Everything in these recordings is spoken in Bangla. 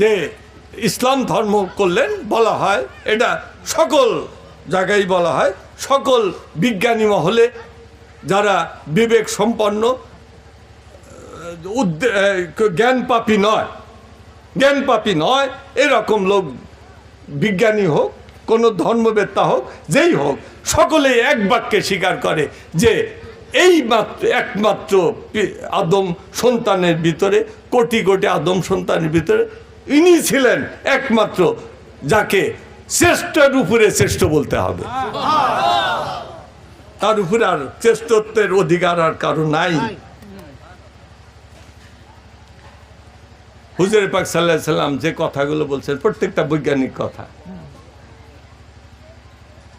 যে ইসলাম ধর্ম করলেন বলা হয়, এটা সকল জায়গায় বলা হয়, সকল বিজ্ঞানী মহলে যারা বিবেক সম্পন্ন জ্ঞানপাপী নয় জ্ঞানপাপী নয়, এরকম লোক বিজ্ঞানী হোক, কোনো ধর্মবেত্তা হোক, যেই হোক, সকলেই এক বাক্যে স্বীকার করে যে এই মাত্র, একমাত্র আদম সন্তানের ভিতরে, কোটি কোটি আদম সন্তানের ভিতরে ইনি ছিলেন একমাত্র যাকে শ্রেষ্ঠের উপরে শ্রেষ্ঠ বলতে হবে। তার উপরে আর শ্রেষ্ঠত্বের অধিকার আর কারও নাই। হুজুর পাক সাল্লাহ সাল্লাম যে কথাগুলো বলছেন, প্রত্যেকটা বৈজ্ঞানিক কথা।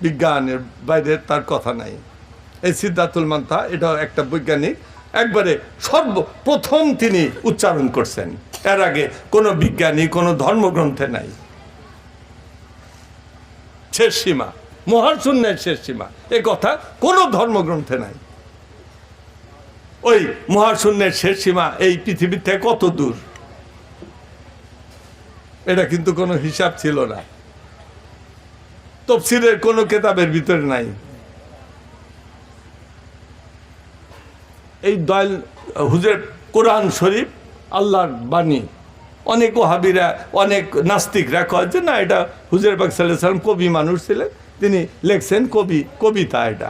বিজ্ঞানের বাইরে তার কথা নাই। এই সিদ্ধাতুল মান্তা, এটাও একটা বৈজ্ঞানিক একবারে সর্বপ্রথম তিনি উচ্চারণ করছেন। এর আগে কোনো বিজ্ঞানী, কোনো ধর্মগ্রন্থে নাই। শেষ সীমা, মহাশূন্যের শেষ সীমা। এ কথা কোনো ধর্মগ্রন্থে নাই। ওই মহাশূন্যের শেষ সীমা এই পৃথিবীর থেকে কত দূর? এটা কিন্তু কোনো হিসাব ছিল না। তফসিলের কোনো কেতাবের ভিতরে নাই। এই দয়াল হুজুর কোরআন শরীফ, আল্লাহর বাণী। অনেক ওহাবিরা, অনেক নাস্তিকরা কয় যে, না, এটা হুজুর পাক সাল্লাম কবি মানুষ ছিলেন, তিনি লেখছেন কবি, কবিতা এটা।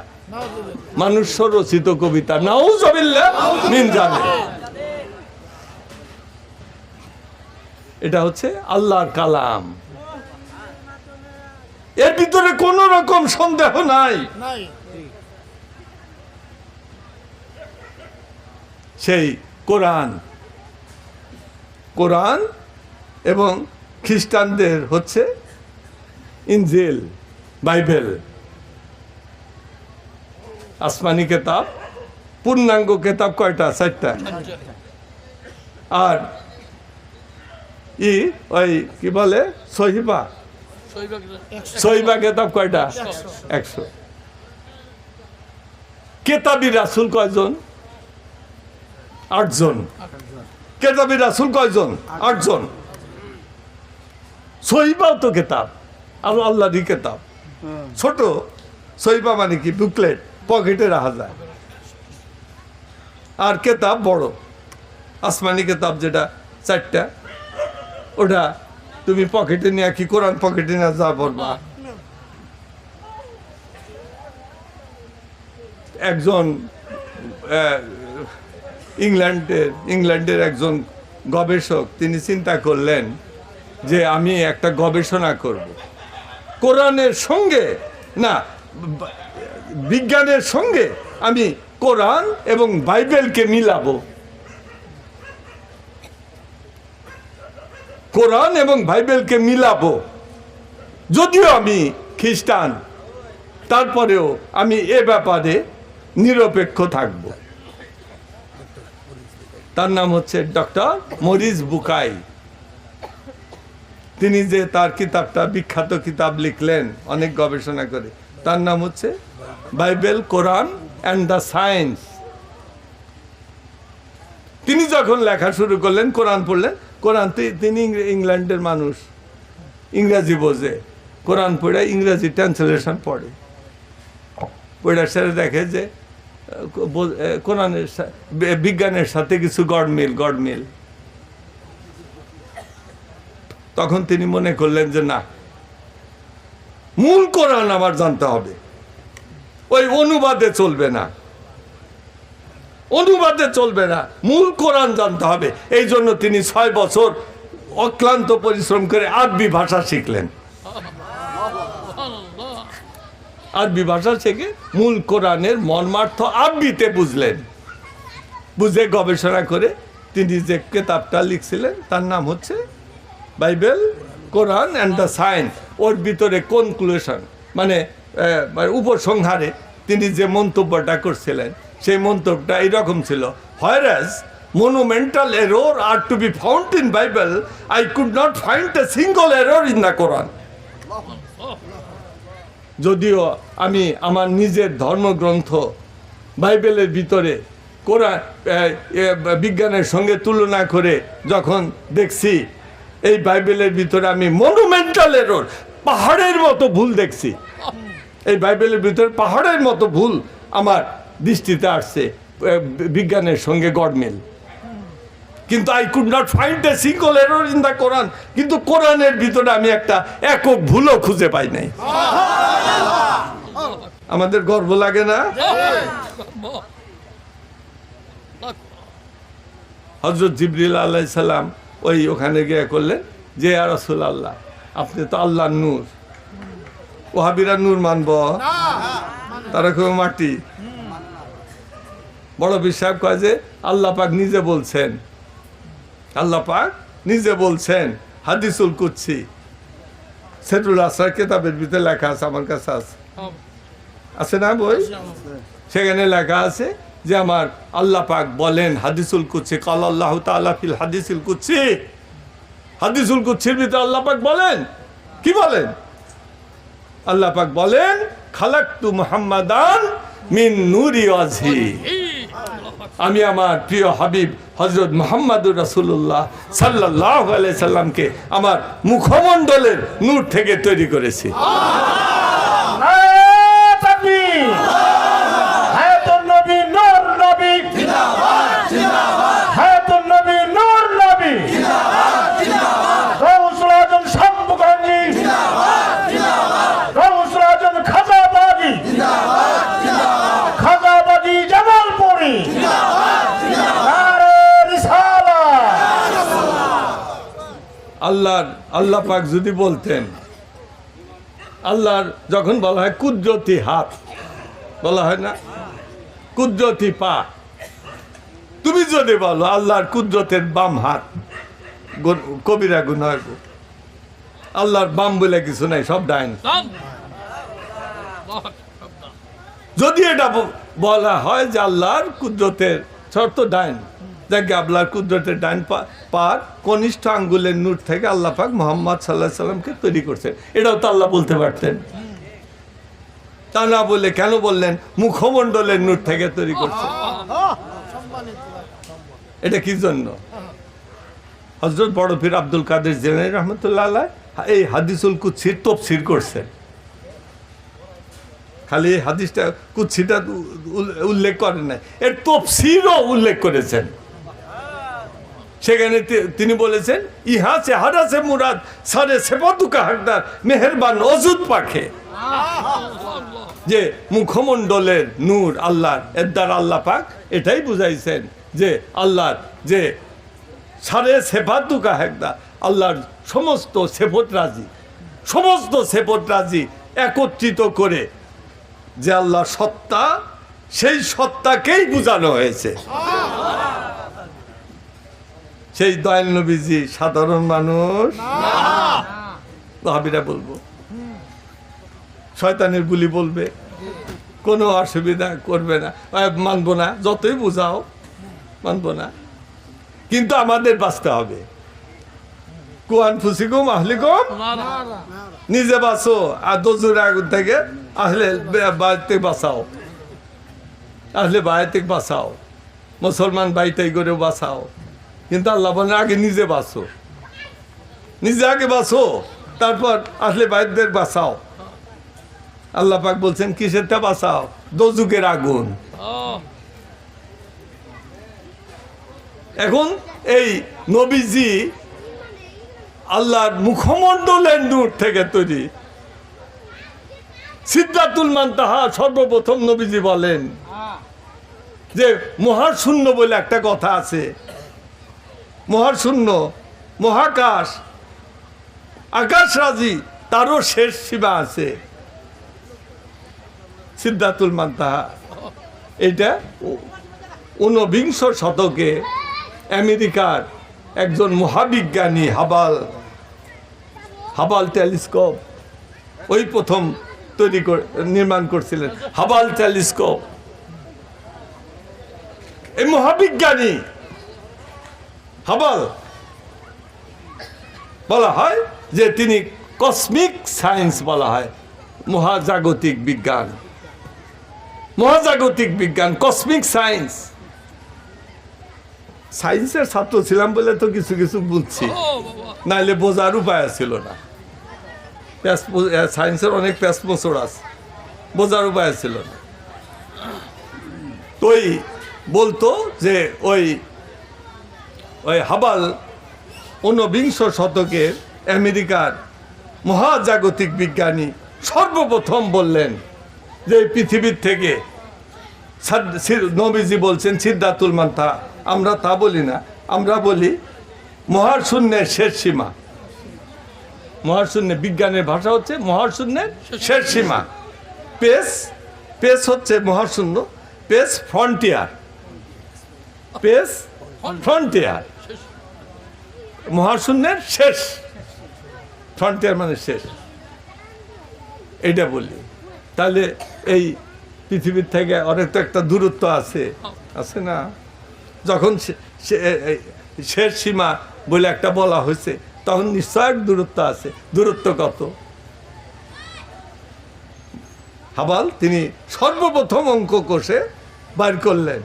মানুষ রচিত কবিতা। নাউজবিল্লাহ মিন এটা হচ্ছে আল্লাহর কালাম। এর ভিতরে কোন রকম সন্দেহ নাই। সেই কোরআন। কোরআন এবং খ্রিস্টানদের হচ্ছে ইনজিল, বাইবেল। আসমানি কেতাব, পূর্ণাঙ্গ কেতাব কয়টা? চারটা। আর ই ওই কি বলে? সহিবা। সহিবা কেতাব কয়টা? একশো। কেতাবি রাসুল কয়জন? আটজন। কেতাবি রাসুল কয়জন? আটজন। সহিবাও তো কেতাব, আর আল্লাহরই কেতাব। ছোট সহিবা মানে কি? বুকলেট, পকেটে রাখা যায়। আর কেতাব বড়, আসমানি কেতাব যেটা, চারটা। ওটা তুমি পকেটে নিয়ে কি কোরআন পকেটে নিয়ে যা পড়বা। একজন ইংল্যান্ডের ইংল্যান্ডের একজন গবেষক, তিনি চিন্তা করলেন যে আমি একটা গবেষণা করব। কোরআনের সঙ্গে, না বিজ্ঞানের সঙ্গে আমি কোরআন এবং বাইবেলকে মিলাবো। কোরআন এবং বাইবেলকে মিলাবো। যদিও আমি খ্রিস্টান, তারপরেও আমি এ ব্যাপারে নিরপেক্ষ থাকব। তার নাম হচ্ছে ডক্টর মরিস বুকাই। তিনি যে তার কিতাবটা, বিখ্যাত কিতাব লিখলেন, অনেক গবেষণা করে, তার নাম হচ্ছে Bible, Quran and the science তিনি যখন লেখা শুরু করলেন, কোরআন পড়লেন, কোরআন তিনি ইংল্যান্ডের মানুষ, ইংরাজি বোঝে। কোরআন পড়ে ইংরাজি ট্রান্সলেশন পড়ে। পড়ে সেরে দেখে যে কোরআনের বিজ্ঞানের সাথে কিছু গডমিল গডমিল তখন তিনি মনে করলেন যে না, মূল কোরআন আমার জানতে হবে। ওই অনুবাদে চলবে না। অনুবাদে চলবে না, মূল কোরআন জানতে হবে। এই জন্য তিনি ছয় বছর অক্লান্ত পরিশ্রম করে আরবি ভাষা শিখলেন। আরবি ভাষা শিখে মূল কোরআনের মর্মার্থ আরবিতে বুঝলেন বুঝে গবেষণা করে তিনি যে কেতাবটা লিখছিলেন তার নাম হচ্ছে Bible Quran and the science ওর ভিতরে কনক্লুশন মানে মানে উপসংহারে তিনি যে মন্তব্যটা করছিলেন সেই মন্তব্যটা এইরকম ছিল whereas monumental error are to be found in Bible, I could not find a single error in the Quran. যদিও আমি আমার নিজের ধর্মগ্রন্থ বাইবেলের ভিতরে কোরআন বিজ্ঞানের সঙ্গে তুলনা করে যখন দেখছি, এই বাইবেলের ভিতরে আমি মনুমেন্টাল এরর পাহাড়ের মতো ভুল দেখছি। এই বাইবেলের ভিতরে পাহাড়ের মতো ভুল আমার দৃষ্টিতে আসছে বিজ্ঞানের সঙ্গে গডমেল কিন্তু I could not find a single error in the Quran কিন্তু কোরআনের ভিতরে আমি একটা একক ভুলও খুঁজে পাই নাই। আমাদের গর্ব লাগে না? হজরত জিবরিল আল্লাহ সাল্লাম ওই ওখানে গিয়ে করলেন যে রসুল আল্লাহ আপনি তো আল্লাহ নূর। ওহাবিরা নূর মানব। তারা কেউ মাটি। বড় বিশ্বাস কয় যে, আল্লাহ পাক নিজে বলছেন। আল্লাহ পাক নিজে বলছেন হাদিসুল কুচ্ছি সেটুল আসার কেতাবের ভিতরে লেখা আছে আমার কাছে আছে। আছে না বই? সেখানে লেখা আছে যে আমার আল্লাহ পাক বলেন হাদিসুল কুচ্ছি কাল আল্লাহ তাআলা ফিল হাদিসুল কুচ্ছি হাদিসুল কুচ্ছির ভিতরে আল্লাহ পাক বলেন? কি বলেন? আল্লাহ পাক বলেন খালাক্তু মুহাম্মাদান মিন নূরি ওয়াজহি। আমি আমার প্রিয় হাবিব হজরত মোহাম্মদুর রাসুল্লাহ সাল্লাহ আলাইসাল্লামকে আমার মুখমণ্ডলের নূর থেকে তৈরি করেছি নারায়ে তাকবীর! হায়াতুন নবী, নূর নবী। হায়াতুন নবী, নূর নবী। গৌসুল আজম শম্ভুগঞ্জি। গৌসুল আজম খাজাবাগি। খাজাবাগি জামালপুরি। নারায়ে রিসালাত। আল্লাহর, আল্লাহ পাক যদি বলতেন, আল্লাহর যখন বলা হয় কুদরতি হাত, বলা হয় না? কুদরতি পা। তুমি যদি বলো আল্লাহর কুদরতের বাম হাত কবিরা গুণ আল্লাহর বাম বলে কিছু নাই, সব ডাইন। যদি এটা বলা হয় যে আল্লাহর কুদরতের শর্ত ডাইন যাকে আল্লাহর কুদরতের ডাইন পা- পার কনিষ্ঠ আঙ্গুলের নূর থেকে আল্লাহ পাক মোহাম্মদ সাল্লাহ সাল্লামকে তৈরি করছেন। এটাও তো আল্লাহ বলতে পারতেন। তা না বলে কেন বললেন? মুখমণ্ডলের নূর থেকে তৈরি করছেন। এটা কি জন্য? হজরত বড় পীর আব্দুল কাদের জেনাই রহমতুল্লাহ আলাহ এই হাদিসুল কুচ্ছির তফসির করছেন। খালি এই হাদিসটা কুচ্ছিটা উল্লেখ করেন নাই। এর তফসিরও উল্লেখ করেছেন। সেখানে তিনি বলেছেন, ইহা সে হারা সে মুরাদ সারে সেপতুকা হাকদার, মেহেরবান অজুদ পাখে। যে মুখমণ্ডলের নূর আল্লাহর এর দ্বারা আল্লাহ পাক এটাই বুঝাইছেন যে আল্লাহর যে সারে সেফাতুকা হেকদা আল্লাহর সমস্ত সেফত রাজি, সমস্ত সেফত রাজি একত্রিত করে যে আল্লাহ সত্তা, সেই সত্তাকেই বোঝানো হয়েছে। সেই দয়াল নবীজি সাধারণ মানুষ। ভাবিরা বলব। শয়তানের বুলি বলবে। কোনো অসুবিধা করবে না। মানবো না। যতই বোঝাও মানবো না। কিন্তু আমাদের বাঁচতে হবে। কুয়ান ফুসিকুম আহলিকুম। নিজে বাঁচো। আর দজুর আগুন থেকে আসলে বাড়িতে বাঁচাও। আসলে বাড়িতে বাঁচাও। মুসলমান বাড়িতে করে বাঁচাও। কিন্তু আল্লাহ বলেন, আগে নিজে বাঁচো। নিজে আগে বাঁচো, তারপর আসলে বাইরদের বাঁচাও। আল্লাহ পাক বলছেন, কিসেরটা বাঁচাও? দোজুকের আগুন। এখন এই নবীজি আল্লাহর মুখমণ্ডলের নূর থেকে তৈরি। সিদ্ধাতুল মান্তাহা সর্বপ্রথম নবীজি বলেন যে মহাশূন্য বলে একটা কথা আছে। মহাশূন্য, মহাকাশ আকাশ রাজি তারও শেষ সীমা আছে। সিদ্ধাতুল মান্তাহা এটা ঊনবিংশ শতকে আমেরিকার একজন মহাবিজ্ঞানী হাবাল হাবাল টেলিস্কোপ, ওই প্রথম তৈরি নির্মাণ করছিলেন, হাবাল টেলিস্কোপ। এই মহাবিজ্ঞানী হাবাল। বলা হয় যে তিনি কসমিক সায়েন্স বলা হয়, মহাজাগতিক বিজ্ঞান। মহাজাগতিক বিজ্ঞান, কসমিক সায়েন্স। সায়েন্সের ছাত্র ছিলাম বলে তো কিছু কিছু বুঝছি, নাইলে বোঝার উপায় ছিল না। সায়েন্সের অনেক প্যাস মোচড় আছে, বোঝার উপায় ছিল না। তো বলতো যে ওই ওই হাবাল ঊনবিংশ শতকের আমেরিকার মহাজাগতিক বিজ্ঞানী সর্বপ্রথম বললেন যে পৃথিবীর থেকে নবীজি বলছেন, সিদ্ধাতুল মান্থা আমরা তা বলি না। আমরা বলি মহাশূন্যের শেষ সীমা। মহাশূন্য বিজ্ঞানের ভাষা হচ্ছে মহাশূন্যের শেষ সীমা। পেস পেস হচ্ছে মহাশূন্য, পেস ফ্রন্টিয়ার। Space frontier. মহাশূন্যের শেষ। ফ্রন্টিয়ার মানে শেষ। এটা বলি। তাহলে এই পৃথিবীর থেকে অনেক তো একটা দূরত্ব আছে। আছে না? যখন শেষ সীমা বলে একটা বলা হয়েছে, তখন নিশ্চয় দূরত্ব আছে। দূরত্ব কত? হাবাল, তিনি সর্বপ্রথম অঙ্ক কষে বার করলেন।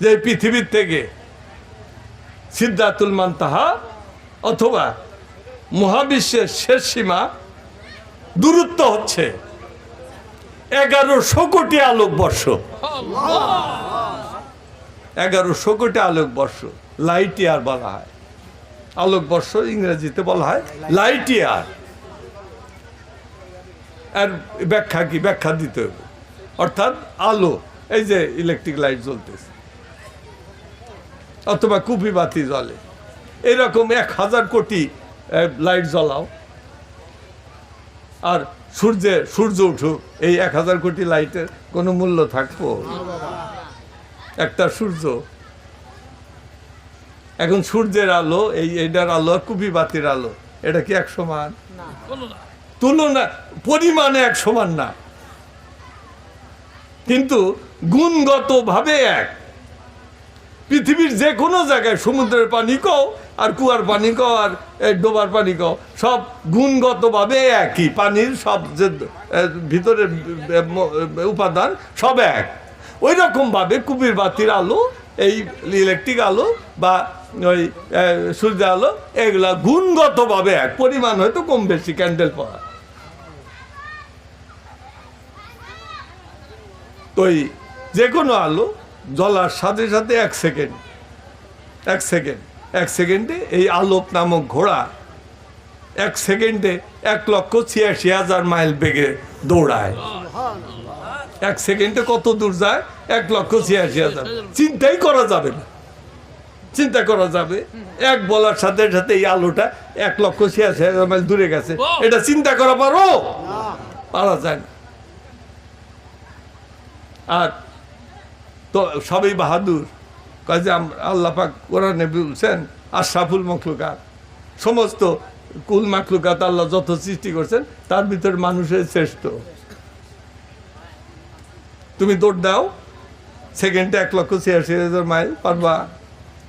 যে পৃথিবীর থেকে সিদ্ধাতুল মান্তাহা অথবা মহাবিশ্বের শেষ সীমা দূরত্ব হচ্ছে এগারোশো কোটি আলোকবর্ষ এগারোশো কোটি আলোকবর্ষ লাইট ইয়ার বলা হয়। আলোকবর্ষ ইংরেজিতে বলা হয় লাইট ইয়ার আর ব্যাখ্যা কি? ব্যাখ্যা দিতে হবে। অর্থাৎ আলো, এই যে ইলেকট্রিক লাইট জ্বলতেছে। অথবা কুপি বাতি জ্বলে। এরকম এক হাজার কোটি লাইট জ্বলাও। আর সূর্যে সূর্য উঠুক এই এক হাজার কোটি লাইটের কোনো মূল্য থাকব? একটা সূর্য। এখন সূর্যের আলো এই এটার আলো আর কুপি বাতির আলো এটা কি এক সমান? তুলনা পরিমাণে এক সমান না। কিন্তু গুণগতভাবে এক। পৃথিবীর যে কোনো জায়গায় সমুদ্রের পানি কও আর কুয়ার পানি কও আর ডোবার পানি কও সব গুণগতভাবে একই। পানির সব যে এ, উপাদান সব এক। ওই রকমভাবে কুপির বাতির আলো এই ইলেকট্রিক আলো বা ওই সূর্য আলো এগুলা গুণগতভাবে এক। পরিমাণ হয়তো কম বেশি ক্যান্ডেল পাওয়া এই যে কোনো আলো জ্বলার সাথে সাথে এক সেকেন্ড এক সেকেন্ড, এক সেকেন্ডে এই আলোক নামক ঘোড়া এক সেকেন্ডে এক লক্ষ ছিয়াশি হাজার মাইল বেগে দৌড়ায়। এক সেকেন্ডে কত দূর যায়? এক লক্ষ ছিয়াশি হাজার। চিন্তাই করা যাবে না। চিন্তা করা যাবে। এক বলার সাথে সাথে এই আলোটা এক লক্ষ ছিয়াশি হাজার মাইল দূরে গেছে। এটা চিন্তা করা পারো? পারা যায় না। আর তো সবই বাহাদুর। কাজে আল্লাহ পাক কোরআনে বলছেন, আশরাফুল মখলুকাত। সমস্ত কুল মাখলুকাত আল্লাহ যত সৃষ্টি করছেন, তার ভিতরে মানুষের শ্রেষ্ঠ। তুমি দৌড় দাও, সেকেন্ডে এক লক্ষ ছিয়াশি হাজার মাইল পারবা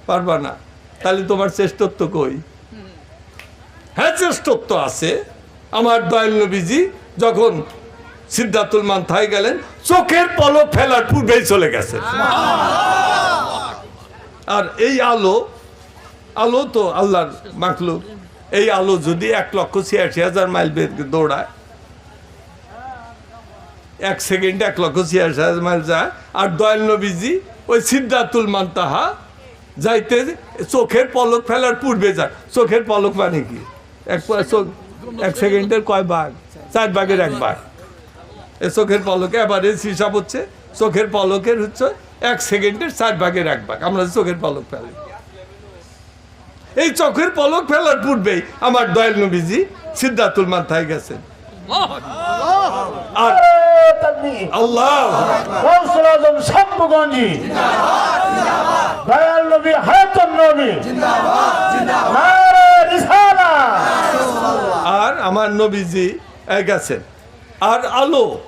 পারবা না। তাহলে তোমার শ্রেষ্ঠত্ব কই? হ্যাঁ শ্রেষ্ঠত্ব আছে। আমার দয়াল নবীজি যখন সিদ্ধাতুল থাই গেলেন চোখের পলক ফেলার পূর্বেই চলে গেছে। আর এই আলো আলো তো আল্লাহর মাখলুক। এই আলো যদি এক লক্ষ ছিয়াশি হাজার মাইল বেগে দৌড়ায় এক সেকেন্ডে এক লক্ষ ছিয়াশি হাজার মাইল যায়। আর দয়াল নবীজি ওই সিদ্ধাতুল মান তাহা যাইতে চোখের পলক ফেলার পূর্বে যায়। চোখের পলক মানে কি? এক চোখ এক সেকেন্ডের কয় ভাগ? চার ভাগের এক ভাগ। চোখের পলকে অ্যাভারেজ হিসাব হচ্ছে চোখের পলকের হচ্ছে এক সেকেন্ডের চার ভাগের এক ভাগ। আমরা চোখের পলক ফেলি। এই চোখের পলক ফেলার পূর্বেই আমার দয়াল নবীজি সিদ্ধাতুল মাথায় গেছেন। আর আল্লাহ! কৌশল আজম শম্ভুগঞ্জি দয়াল নবী হায়াতুন নবী। নারে রিসালা। আর আমার নবীজি এ গেছেন। আর আলো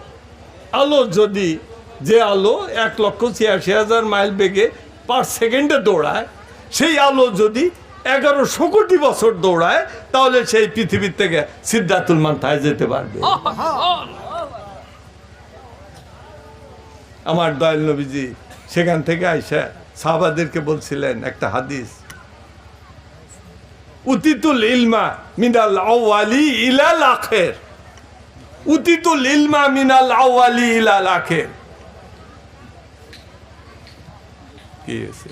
আলো যদি যে আলো এক লক্ষ ছিয়াশি হাজার মাইল বেগে পার সেকেন্ডে দৌড়ায়, সেই আলো যদি এগারোশো কোটি বছর দৌড়ায়, তাহলে সেই পৃথিবীর থেকে সিদ্ধাতুল মান্থায় যেতে পারবে। আমার দয়াল নবীজি সেখান থেকে আইসা সাহাবাদেরকে বলছিলেন একটা হাদিস, উতিতুল ইলমা মিনাল আউয়ালি ইলাল আখের। উতিতুল ইলমা মিনাল আউয়ালি ইলাল আখের। কি হয়েছে?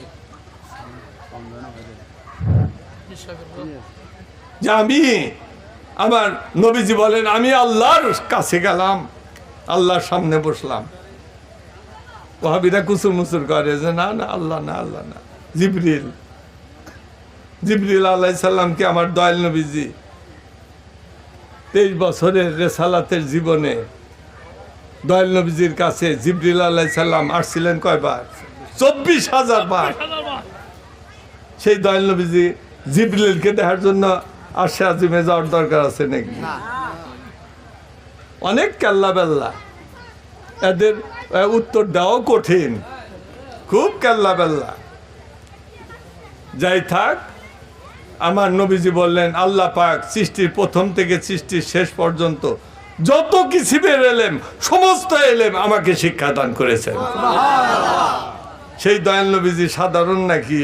যে আমি আমার নবীজি বলেন, আমি আল্লাহর কাছে গেলাম, আল্লাহর সামনে বসলাম। ওহাবিরা কুসুর মুসুর করে যে, না না, আল্লাহ না আল্লাহ না। জিবরিল জিবরিল আল্লাহ সাল্লামকে আমার দয়াল নবীজি তেইশ বছরের রেসালাতের জীবনে দয়াল নবীজির কাছে জিবরিল আল্লাহ সাল্লাম আসছিলেন কয়বার? চব্বিশ হাজার বার। সেই দয়াল নবীজি জিবরিলকে দেখার জন্য আশে আজিমে যাওয়ার দরকার আছে নাকি? অনেক কাল্লা বেল্লা এদের উত্তর দেওয়াও কঠিন। খুব কাল্লা বেল্লা যাই থাক আমার নবীজি বললেন আল্লাহ পাক সৃষ্টির প্রথম থেকে সৃষ্টির শেষ পর্যন্ত যত কিছু বের এলেম সমস্ত এলেম আমাকে শিক্ষাদান করেছেন। সেই দয়াল নবীজি সাধারণ নাকি?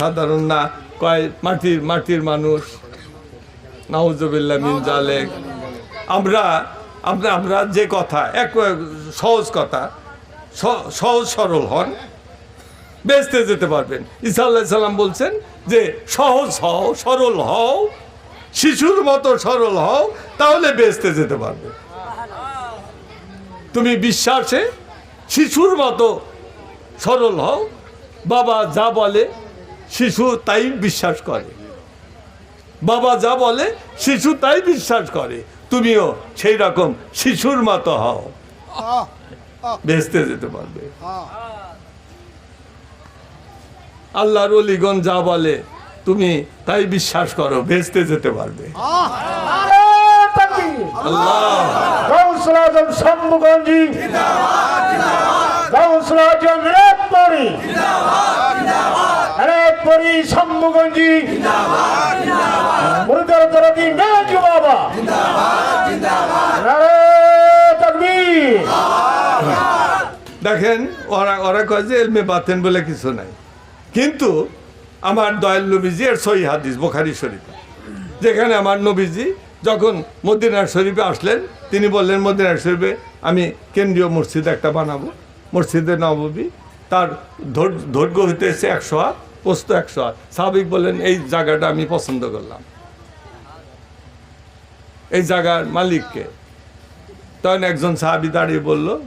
সাধারণ না কয় মাটির মাটির মানুষ। নাউজবিল্লা মিন জালেক আমরা আমরা আমরা যে কথা এক সহজ কথা সহজ সরল হন। বেচতে যেতে পারবেন। ঈসা আল্লাহ সাল্লাম বলছেন যে সহজ হও সরল হও শিশুর মতো সরল হও তাহলে বেচতে যেতে পারবে তুমি বিশ্বাসে শিশুর মতো সরল হও বাবা যা বলে শিশু তাই বিশ্বাস করে। বাবা যা বলে শিশু তাই বিশ্বাস করে তুমিও সেই রকম শিশুর মতো হও। বেচতে যেতে পারবে। আল্লাহর অলিগণ যা বলে তুমি তাই বিশ্বাস করো বেচতে যেতে পারবে। শম্ভুগঞ্জি বাবা। দেখেন ওরা ওরা কয় যে এলমে বাতেন বলে কিছু নাই। কিন্তু আমার দয়াল নবীজি এর সহি হাদিস বোখারি শরীফ। যেখানে আমার নবীজি যখন মদিনার শরীফে আসলেন, তিনি বললেন, মদিনার শরীফে আমি কেন্দ্রীয় মসজিদ একটা বানাবো। মসজিদে নববী, তার ধৈর- দৈর্ঘ্য হইতেছে একশো হাত, পোস্ত একশো হাত। স্বাভাবিক বললেন, এই জায়গাটা আমি পছন্দ করলাম। এই জায়গার মালিককে। তখন একজন সাহাবি দাঁড়িয়ে বলল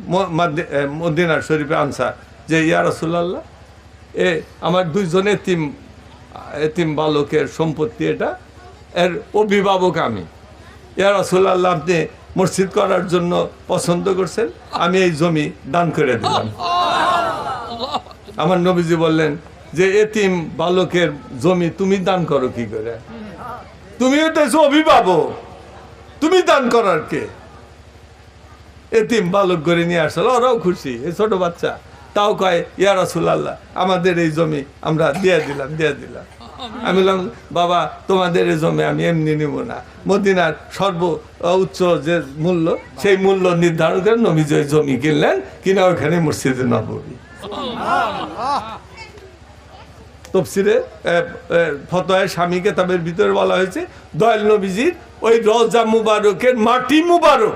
মদিনার শরীফে আনসার। যে, ইয়া রসুল্লাহ এ, আমার দুইজন এতিম এতিম বালকের সম্পত্তি এটা। এর অভিভাবক আমি। ইয়া রসুল্লাহ আপনি মসজিদ করার জন্য পছন্দ করছেন, আমি এই জমি দান করে দিলাম। আমার নবীজি বললেন যে এতিম বালকের জমি তুমি দান করো কি করে? তুমিও তো এসে অভিভাবক। তুমি দান করার কে? এতিম বালক করে নিয়ে আসলো, ওরাও খুশি, এই ছোট বাচ্চা। তাও কয় ইয়া রাসূলুল্লাহ আমাদের এই জমি আমরা দিয়ে দিলাম দিয়ে দিলাম। আমি বললাম বাবা তোমাদের এই জমি আমি এমনি নিব না। মদিনার সর্ব উচ্চ যে মূল্য সেই মূল্য নির্ধারণ করে নবী যে জমি কিনলেন কিনা ওখানে মসজিদে নবী তফসিরে ফতোয় স্বামী কেতাবের ভিতরে বলা হয়েছে দয়াল নবীজির ওই রজা মুবারকের মাটি মুবারক।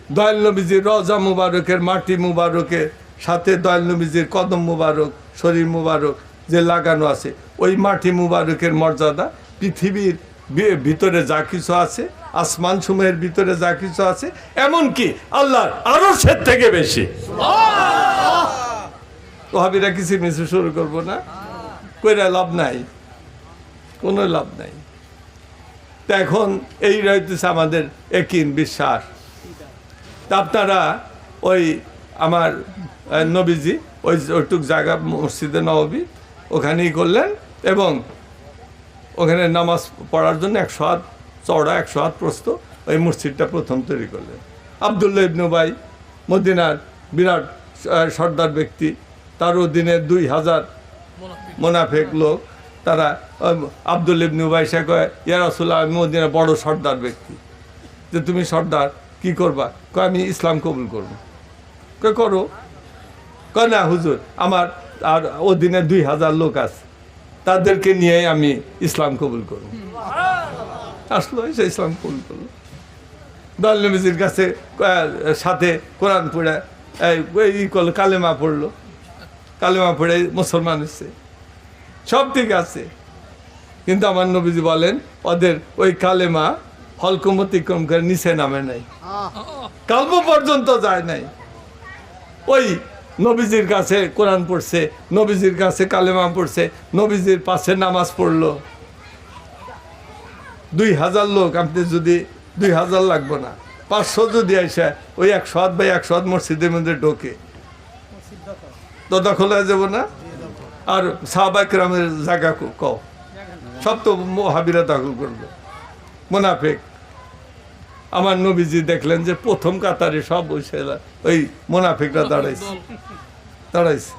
দয়াল নবীজির রজা মুবারকের মাটি মুবারকের সাথে দয়াল নবীজির কদম মুবারক শরীর মুবারক যে লাগানো আছে ওই মাটি মুবারকের মর্যাদা পৃথিবীর ভিতরে যা কিছু আছে আসমান সময়ের ভিতরে যা কিছু আছে এমনকি আল্লাহর আরও সে থেকে বেশি। ওহাবিরা কিছু মিশে শুরু করব না? কইরা লাভ নাই। কোনো লাভ নাই। তা এখন এই রয়েছে আমাদের একিন বিশ্বাস। তা আপনারা ওই আমার নবীজি ওই ওইটুক জায়গা, মসজিদে নবী ওখানেই করলেন এবং ওখানে নামাজ পড়ার জন্য একশো হাত চওড়া, একশো হাত প্রস্ত ওই মসজিদটা প্রথম তৈরি করলেন। আবদুল্লাহ ইবনু ভাই মদিনার বিরাট সর্দার ব্যক্তি তার অধীনে দুই হাজার মোনাফেক লোক, তারা আবদুল ইবনু ভাই সে কয়, ইয়া আমি মদিনার বড় সর্দার ব্যক্তি। যে তুমি সর্দার কি করবা? কয়, আমি ইসলাম কবুল করব। কয়, করো। কয়, না, হুজুর, আমার আর অধীনে দুই হাজার লোক আছে। তাদেরকে নিয়ে আমি ইসলাম কবুল করব। আসলো সে ইসলাম কবুল করল। দল নবীজির কাছে সাথে কোরআন পড়ে ই করল, কালেমা পড়ল। কালেমা পড়ে, মুসলমান হচ্ছে সব ঠিক আছে। কিন্তু আমার নবীজি বলেন, ওদের ওই কালেমা হলকম অতিক্রম করে নিচে নামে নাই। কাল্প পর্যন্ত যায় নাই। ওই নবীজির কাছে কোরআন পড়ছে, নবীজির কাছে কালেমা পড়ছে, নবীজির পাশে নামাজ পড়ল। দুই হাজার লোক, আপনি যদি দুই হাজার লাগবো না, পাঁচশো যদি আসে, ওই একশো হাত বাই একশো হাত মসজিদের মধ্যে ঢোকে। তো দখল হয়ে যাব না? আর সাহবাক রামের জায়গা কও। সব তো হাবিরা দখল করল। মোনাফেক। আমার নবীজি দেখলেন যে প্রথম কাতারে সব ওই ওই মোনাফেকরা দাঁড়াইছে। দাঁড়াইছে।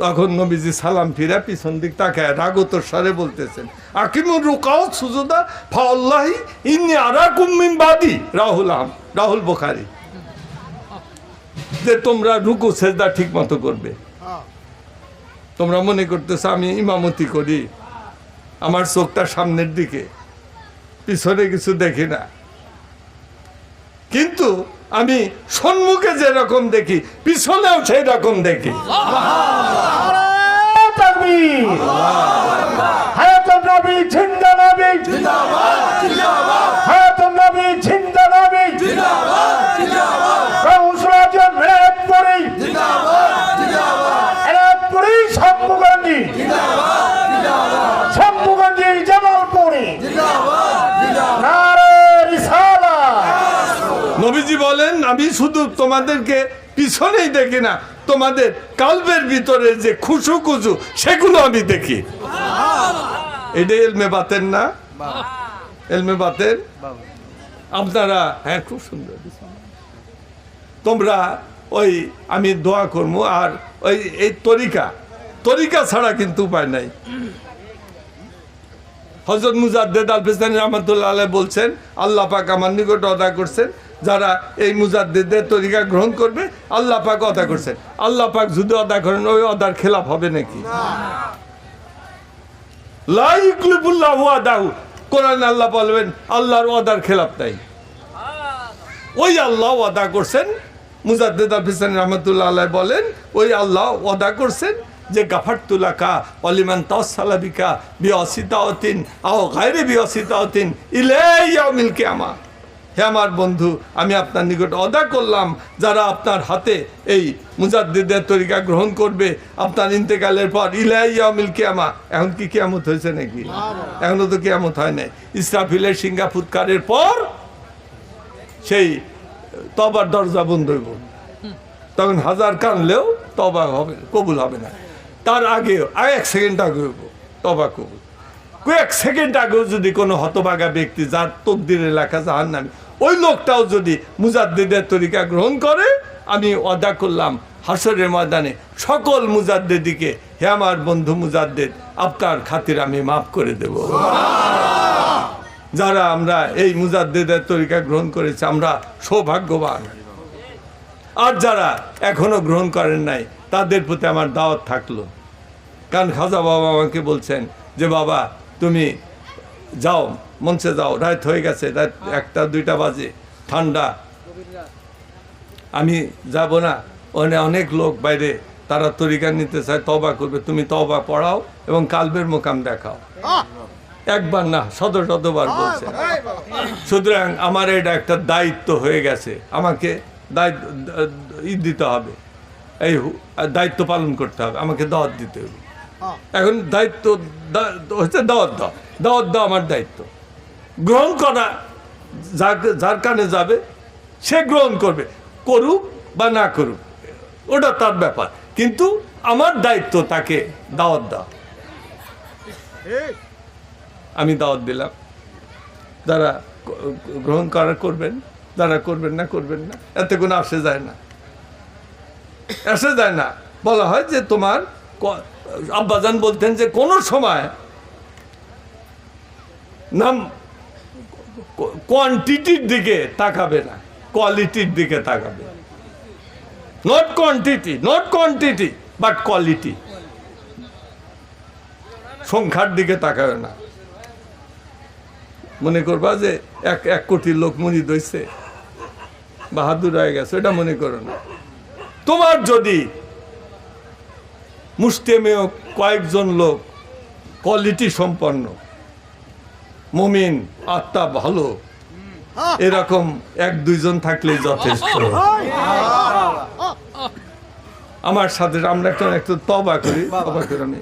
তখন নবীজি সালাম ফিরা পিছন দিক তাকায় রাগতর স্বরে বলতেছেন, আকিমুর রুকাও সুজুদা ফাউল্লাহি ইন্নি আরাকুম মিন বাদি। রাহুল আহম রাহুল বোখারি। যে তোমরা রুকু সেজদা ঠিক মতো করবে। তোমরা মনে করতেছো আমি ইমামতি করি। আমার চোখটা সামনের দিকে। পিছনে কিছু দেখি না। কিন্তু আমি সম্মুখে যেরকম দেখি পিছনেও সেই রকম দেখি নারায়ে তাকবীর হায়াতুন নবী জিন্দা নবী হায়াতুন নবী জিন্দা নবী গাউসুল আজম মেহেরপুরি মেহেরপুরি শম্ভুগঞ্জি শম্ভুগঞ্জি জামালপুরি নারে রিসালাত নবীজি বলেন আমি শুধু তোমাদেরকে পিছনেই দেখি না, তোমাদের কালবের ভিতরে যে খুশু খুশু, সেগুলো আমি দেখি। এটা এলমে বাতেন না? এলমে বাতেন আপনারা হ্যাঁ খুব সুন্দর। তোমরা ওই, আমি দোয়া করব, আর ওই, এই তরিকা তরিকা ছাড়া কিন্তু উপায় নাই। হজরত মুজাদ্দেদ আল ফিসানি রহমতুল্লাহ বলছেন, আল্লাহ পাক আমার নিকট অদা করছেন যারা এই মুজাদ্দেদের তরিকা গ্রহণ করবে, আল্লাহ পাক অদা করছেন আল্লাহ পাক যদি অদা করেন, ওই অদার খেলাফ হবে নাকি? লা ইকলিবুল্লাহু আদাহু কোরআন আল্লাহ বলবেন, আল্লাহর অদার খেলাফ নাই। ওই আল্লাহ ওয়াদা করছেন, মুজাদ্দেদ আফিসান রহমতুল্লাহ আল্লাহ বলেন, ওই আল্লাহ ওয়াদা করছেন যে, গাফারতুলাকা অলিমান তাসালাবিকা বিয়সিতাওতিন আও গায়রে বিয়সিতাওতিন ইলাইয়াউমিল কিয়ামা হে আমার বন্ধু, আমি আপনার নিকট অদা করলাম। যারা আপনার হাতে এই মুজাদ্দিদের তরিকা গ্রহণ করবে, আপনার ইন্তেকালের পর ইলাইয়াউমিল কিয়ামা। এখন কি কিয়ামত হয়েছে নাকি? এখনও তো কিয়ামত হয় নাই। ইসরাফিলের সিঙ্গা ফুৎকারের পর সেই তবার দরজা বন্ধ হইব। তখন হাজার কানলেও তবা হবে, কবুল হবে না। তার আগেও আর এক সেকেন্ড আগে হইব, তবা কবুল। কয়েক সেকেন্ড আগেও যদি কোনো হতবাগা ব্যক্তি যার তকদিরের লেখা জাহান নামে ওই লোকটাও যদি মুজাদ্দিদের তরিকা গ্রহণ করে, আমি অদা করলাম হাসরের ময়দানে সকল মুজাদ্দেদিকে, হে আমার বন্ধু মুজাদ্দেদ, আপনার খাতির আমি মাফ করে দেব। যারা আমরা এই মুজাদ্দেদের তরিকা গ্রহণ করেছি, আমরা সৌভাগ্যবান। আর যারা এখনও গ্রহণ করেন নাই, তাদের প্রতি আমার দাওয়াত থাকল। কারণ খাজা বাবা আমাকে বলছেন যে, বাবা, তুমি যাও মঞ্চে যাও, রাত হয়ে গেছে, রাত একটা, দুইটা বাজে, ঠান্ডা। আমি যাব না। ওখানে অনেক লোক বাইরে, তারা তরিকা নিতে চায় তবা করবে। তুমি তবা পড়াও এবং কালবের মোকাম দেখাও। একবার না, শত শতবার বলছে। সুতরাং আমার এটা একটা দায়িত্ব হয়ে গেছে। আমাকে দায়িত্ব, ই দিতে হবে। এই দায়িত্ব পালন করতে হবে। আমাকে দাওয়াত দিতে হবে। এখন দায়িত্ব হচ্ছে দাওয়াত দাও। দাওয়াত দাও আমার দায়িত্ব। গ্রহণ করা যার কানে যাবে, সে গ্রহণ করবে। করুক বা না করুক, ওটা তার ব্যাপার। কিন্তু আমার দায়িত্ব তাকে দাওয়াত দেওয়া। আমি দাওয়াত দিলাম। যারা গ্রহণ করা করবেন, যারা করবেন না করবেন না, এতে কোনো আসে যায় না। আসে যায় না। বলা হয় যে তোমার আব্বাজান বলতেন যে কোনো সময় নাম কোয়ান্টিটির দিকে তাকাবে না। কোয়ালিটির দিকে তাকাবে। Not quantity not quantity but quality সংখ্যার দিকে তাকাবে না। মনে করবা যে এক এক কোটি লোক মনি দইছে বাহাদুর হয়ে গেছে, এটা মনে করো না। তোমার যদি মুষ্টেমেয় কয়েকজন লোক কোয়ালিটি সম্পন্ন মুমিন আত্মা ভালো এরকম এক দুইজন থাকলে যথেষ্ট আমার সাথে আমরা একটা একটা তবা করি তবা করে আমি